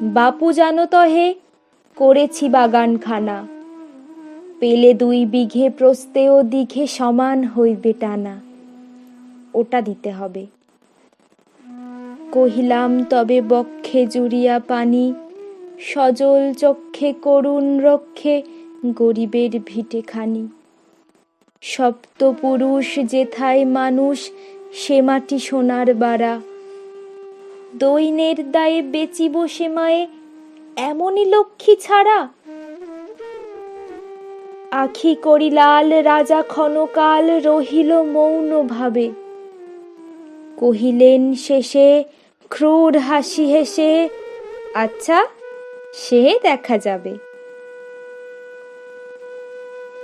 বাপু জানো তহে করেছি বাগানখানা। পেলে দুই বিঘে প্রস্তেও দিঘে সমান হইবে টানা। ওটা দিতে হবে। কহিলাম, তবে বক্ষে জুড়িয়া পানি, সজল চক্ষে করুণ রক্ষে গরিবের ভিটে খানি সপ্তপুরুষ যেথায় মানুষ, সে মাটি সোনার বাড়া। দৈনের দায়ে বেচিব সে মায়ে, এমনই লক্ষ্মী ছাড়া। আখি করিলাল রাজা ক্ষণকাল রহিল মৌন ভাবে কহিলেন শেষে, ক্রূর হাসি হেসে আচ্ছা সে দেখা যাবে।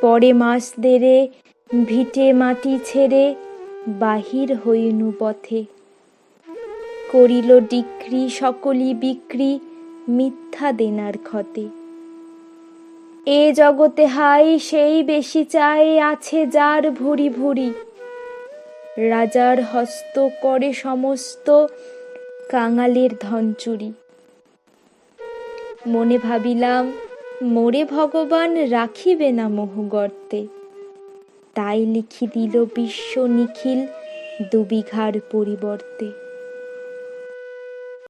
পরে মাস দেরে ভিটে মাটি ছেড়ে বাহির হইনু পথে। করিল ডিক্রি সকলি বিক্রি মিথ্যা দেনার ক্ষতে। এ জগতে হাই, সেই বেশি চায়, আছে যার ভুরি ভুরি। রাজার হস্ত করে সমস্ত কাঙালের ধন চুরি। মনে ভাবিলাম, মোরে ভগবান রাখিবে না মোহ গর্তে। তাই লিখি দিল বিশ্ব নিখিল দুবিঘার পরিবর্তে।